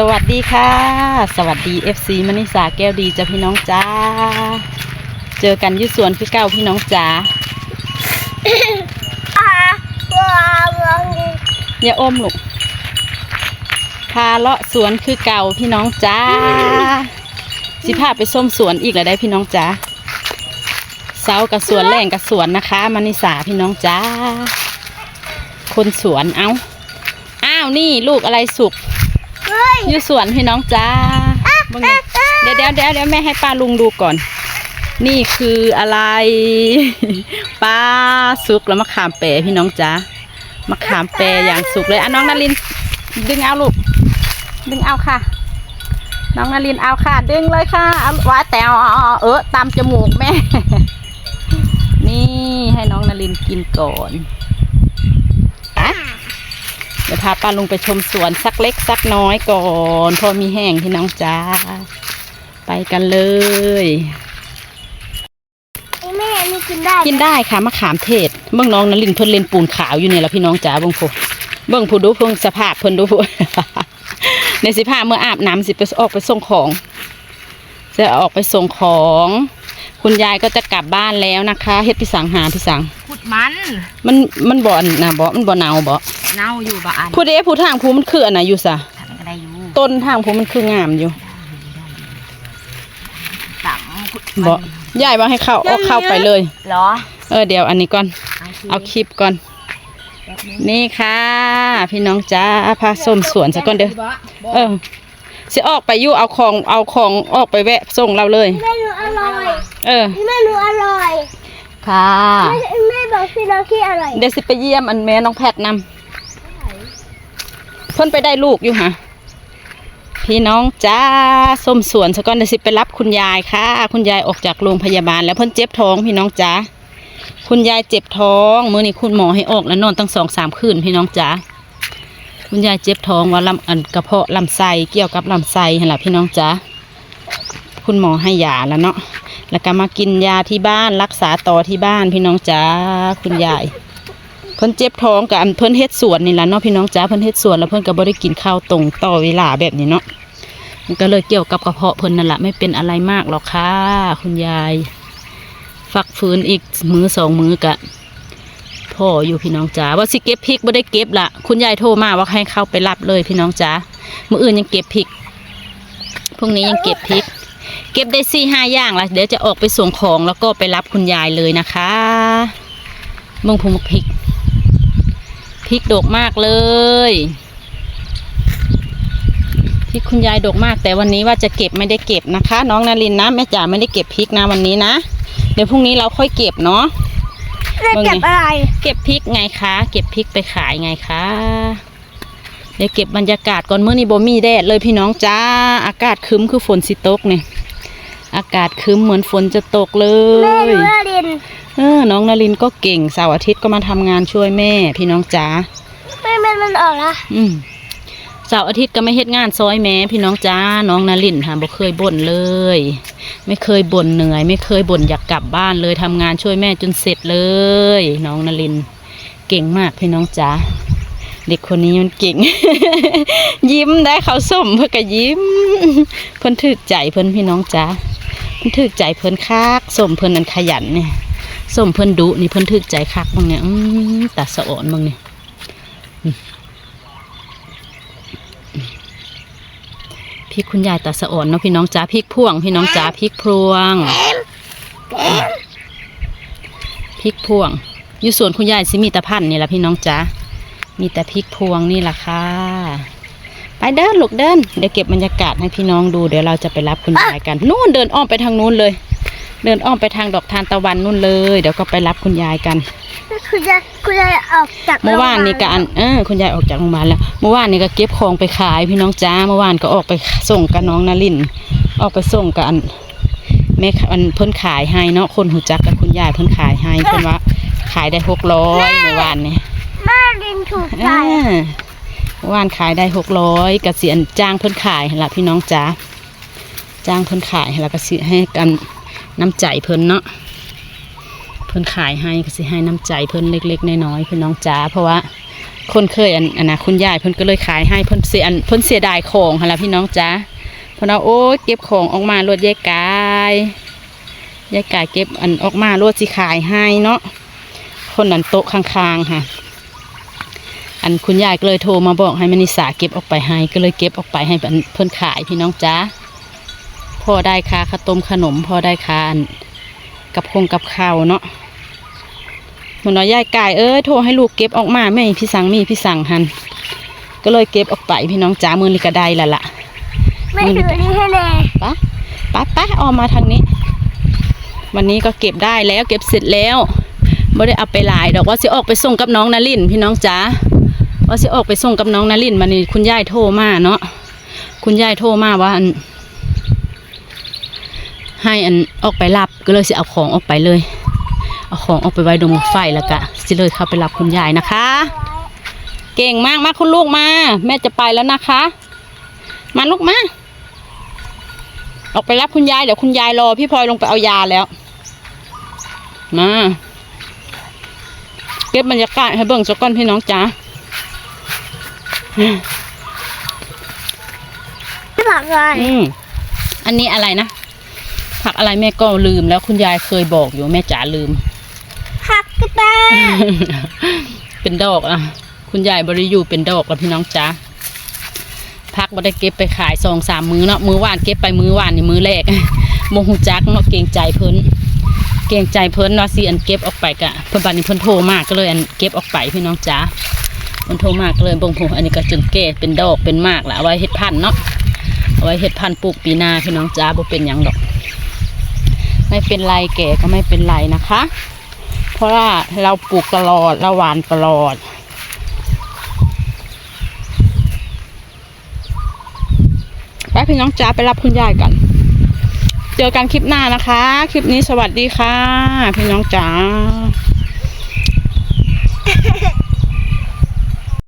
สวัสดีค่ะ สวัสดี FC มณิสาแก้วดีจ้ะพี่น้องจ้า เจอกันยุสวนคือเก้าพี่น้องจ้าอย่าอมลูกพาเลาะสวนคือเก่าพี่น้องจ้า สิพาไปส้มสวนอีกแล้วได้พี่น้องจ้าเสากับสวนแรงกับสวนนะคะมณิสาพี่น้องจ้า คนสวนเอ้าอ้าวนี่ลูกอะไรสุก เฮ้ยอยู่สวนพี่น้องจ้าเบิ่งนี่เดี๋ยวเดี๋ยวเดี๋ยวเดี๋ยวแม่ให้ป้าลุงดูก่อน นี่คืออะไรปลาสุกแล้วมะขามเปรพี่น้องจ้ามะขามเปรอย่างสุกเลยอะน้องนารินดึงเอาลูก ดึงเอาค่ะ น้องนารินเอาค่ะ ดึงเลยค่ะเอาว่าแต่เอาเออตามจมูกแม่ นี่ให้น้องนารินกินก่อนอะ เดี๋ยวพาป้าลุงไปชมสวนสักเล็กสักน้อยก่อน พอมีแห้งพี่น้องจ้า ไปกันเลย ไอ้แม่อันนี่กินได้กินได้ค่ะมะขามเทศเบื้องน้องนลินเพิ่นเล่นปูนขาวอยู่เนี่ยละพี่น้องจ๋าเบื้องผู้เบื้องผู้ดูเพิ่งสภาพเพิ่นดูผู้ในสิพาเมื่ออาบน้ำสิไปออกไปส่งของ จะออกไปส่งของ คุณยายก็จะกลับบ้านแล้วนะคะเฮ็ดพี่สังหาพี่สังขุด มันมันมันบ่อนนะบ่มันบ่หนาวบ่เน่าอยู่บ้านผู้เด้ผู้ทางผู้มันคืออันไหนอยู่ซะทำอะไรอยู่ต้นทางผู้มันคืองามอยู่ต่ำขุดบ่ยายว่าให้เข้าเอาเข้าไปเลย เหรอ เออเดี๋ยวอันนี้ก่อน เอาคลิปก่อนแป๊บนึงนี่ค่ะ พี่น้องจ้าพาส้มสวนซะก่อนเด้อเออสิออกไปอยู่เอาของเอาของออกไปแวะส่งเราเลยแม่หนูอร่อย เออแม่หนูอร่อย ค่ะ แม่แม่บอกพี่น้องที่อร่อยเดี๋ยวสิไปเยี่ยมอันแม่น้องแพทนำเพิ่นไปได้ลูกอยู่ฮะพี่น้องจ้าส้มสวนซะก่อนเดี๋ยวสิไปรับคุณยายค่ะ คุณยายออกจากโรงพยาบาล แล้วเพิ่นเจ็บท้องพี่น้องจ้าคุณยายเจ็บท้องมื้อนี้คุณหมอให้ออกแล้วนอนตั้งสองสามคืนพี่น้องจ้าคุณยายเจ็บท้องว่าลำอันกระเพาะลำไส้เกี่ยวกับลำไส้หั่นล่ะพี่น้องจ้าคุณหมอให้ยาแล้วเนาะ แล้วก็มากินยาที่บ้านรักษาต่อที่บ้านพี่น้องจ้าคุณยาย เพิ่นเจ็บท้องกับเพิ่นเฮ็ดสวนนี่แหละเนาะพี่น้องจ้าเพิ่นเฮ็ดสวนแล้วเพิ่นก็บ่ได้กินข้าวตรงต่อเวลาแบบนี้เนาะมันก็เลยเกี่ยวกับกระเพาะเพิ่นนั่นแหละไม่เป็นอะไรมากหรอกค่ะคุณยาย ฟักฟื้นอีกมือสองมือกะพ่ออยู่พี่น้องจ้าว่าสิเก็บพริกบ่ได้เก็บละคุณยายโทรมาว่าให้เข้าไปรับเลยพี่น้องจ้ามื้ออื่นยังเก็บพริกพรุ่งนี้ยังเก็บพริก เก็บได้สี่ห้าอย่างละเดี๋ยวจะออกไปส่งของแล้วก็ไปรับคุณยายเลยนะคะเมืองพุงพริกพริกดกมากเลยพริกคุณยายดกมาก แต่วันนี้ว่าจะเก็บไม่ได้เก็บนะคะ น้องนารินนะแม่จ๋าไม่ได้เก็บพริกนะวันนี้นะ เดี๋ยวพรุ่งนี้เราค่อยเก็บเนาะแม่เก็บอะไร เก็บพริกไงคะ เก็บพริกไปขายไงคะเดี๋ยวเก็บบรรยากาศก่อนเมื่อนี้บ่มีแดดเลยพี่น้องจ้า อากาศครึ้มคือฝนสิตกเนี่ย อากาศครึ้มเหมือนฝนจะตกเลแม่ยหนูเรียนเออ น้องนารินก็เก่งเสาร์อาทิตย์ก็มาทำงานช่วยแม่ พี่น้องจ๋าแม่มันมันออกละอืมเสาร์อาทิตย์ก็ไม่เฮ็ดงานซอยแม่พี่น้องจ้าน้องนารินค่ะบ่เคยบ่นเลย ไม่เคยบ่นเหนื่อย ไม่เคยบ่นอยากกลับบ้านเลยทำงานช่วยแม่จนเสร็จเลย น้องนาริน เก่งมากพี่น้องจ้าเด็กคนนี้มันเก่ง ยิ้มได้เขาวส้มเพื่อก็ยิ้ม เพิ่นถึกใจเพิ่นพี่น้องจ้า เพิ่นถึกใจเพิ่นคักสมเพิ่นนันขยันเนี่ยสมเพิ่นดุนี่เพิ่นถึกใจคักบางเนี่ยอืมตาสะอ่อนบางเนี่ยพริกคุณยายตาสะอ่อนเนาะพี่น้องจ๋าพริกพ่วง พี่น้องจ๋าพริกพวงพริกพวง อยู่สวนคุณยายสิมีแต่พันนี่แหละพี่น้องจ๋ามีแต่พริกพวงนี่แหละค่ะ เดินลูกเดินเดี๋ยวเก็บบรรยากาศให้พี่น้องดูเดี๋ยวเราจะไปรับคุณยายกัน นู่นเดินอ้อมไปทางนู้นเลย เดินอ้อมไปทางดอกทานตะวันนู่นเลย เดี๋ยวก็ไปรับคุณยายกันคุณจะคุณจะออกจากเมื่อวานนี่ก็อันเออคุณยายออกจากโรงพยาบาลแล้วเมื่อวานนี่ก็เก็บของไปขายพี่น้องจ้าเมื่อวานก็ออกไปส่งกับน้องนารินออกไปส่งกับอันแม่อันเพิ่นขายให้เนาะคนหูจักกับคุณยายเพิ่นขายให้เพิ่นว่าขายได้หกร้อยเมื่อวานนี่แม่ดินถูกใจอ่าเมื่อ ว่านขายได้หกร้อยกระสิอันจ้างเพิ่นขายละพี่น้องจ้าจ้างเพิ่นขายแล้วก็สิให้กันน้ำใจเพิ่นเนาะเพิ่นขายให้ก็สิให้น้ำใจเพิ่นเล็กๆน้อยๆพี่น้องจ๋าเพราะว่าคนเคยอันนะคุณยายเพิ่นก็เลยขายให้เพิ่นเสียอันเพิ่นเสียดายของหั่นล่ะพี่น้องจ้าเพราะว่าโอ้เก็บของออกมารวดยายกายยายกายเก็บอันออกมารวดสิขายให้เนาะคนนั้นโต๊ะข้างๆค่ะ อันคุณยายก็เลยโทรมาบอกให้มณิสาเก็บออกไปให้ ก็เลยเก็บออกไปให้เพิ่นเพิ่นขายพี่น้องจ้าพอได้ค่าข้าวต้มขนมพอได้ค่าอันกับคงกับข้าวเนาะเหมือนว่ายายกายเอ้ยโทรให้ลูกเก็บออกมาไม่มีพี่สังมีพี่สังหันก็เลยเก็บออกไปพี่น้องจ๋ามือลิกระไดละละไม่ถือนี่ให้เลยปะปะปะออกมาทางนี้ วันนี้ก็เก็บได้แล้วเก็บเสร็จแล้วไม่ได้เอาไปหลายดอกว่าสิออกไปส่งกับน้องนารินพี่น้องจ๋า ว่าสิออกไปส่งกับน้องนารินมันนี่คุณยายโทรมาเนาะคุณยายโทรมาว่าอัน ให้อันออกไปรับก็เลยสิเอาของออกไปเลย เอาของออกไปไว้ตรงไฟแล้วก็สิเลยเข้าไปรับคุณยายนะคะ เก่งมากมากคุณลูกมา แม่จะไปแล้วนะคะ มาลูกมาออกไปรับคุณยายเดี๋ยวคุณยายรอพี่พลอยลงไปเอายาแล้วมาเก็บบรรยากาศให้เบิ่งสักก้อนพี่น้องจ๋า ไม่ผักเลยอืมอันนี้อะไรนะ ผักอะไรแม่ก็ลืมแล้วคุณยายเคยบอกอยู่แม่จ๋าลืม ผักกระต่ายเป็นดอกอะ คุณยายบริยูเป็นดอกแล้วพี่น้องจ้าพักบ่ได้เก็บไปขายสองสามมื้อเนาะมื้อวานเก็บไปมื้อวานนี่มื้อแรกโมหูจักเนาะเกรงใจเพิ่นเกรงใจเพิ่นเนาะสิอันเก็บออกไปกะเพิ่นบัดนี้เพิ่นโทรมาก็เลยอันเก็บออกไปพี่น้องจ้า เพิ่นโทรมากเลยบ่งผูอันนี้ก็จนแก่เป็นดอกเป็นมากละเอาไว้เฮ็ดพันเนาะเอาไว้เฮ็ดพันปลูกปีหน้าพี่น้องจ้าบ่เป็นยังดอก ไม่เป็นไรแก่ก็ไม่เป็นไรนะคะ เพราะว่าเราปลูกตลอดเราหวานตลอดไปพี่น้องจ้าไปรับคุณยายกัน เจอกันคลิปหน้านะคะ คลิปนี้สวัสดีค่ะ พี่น้องจ๋า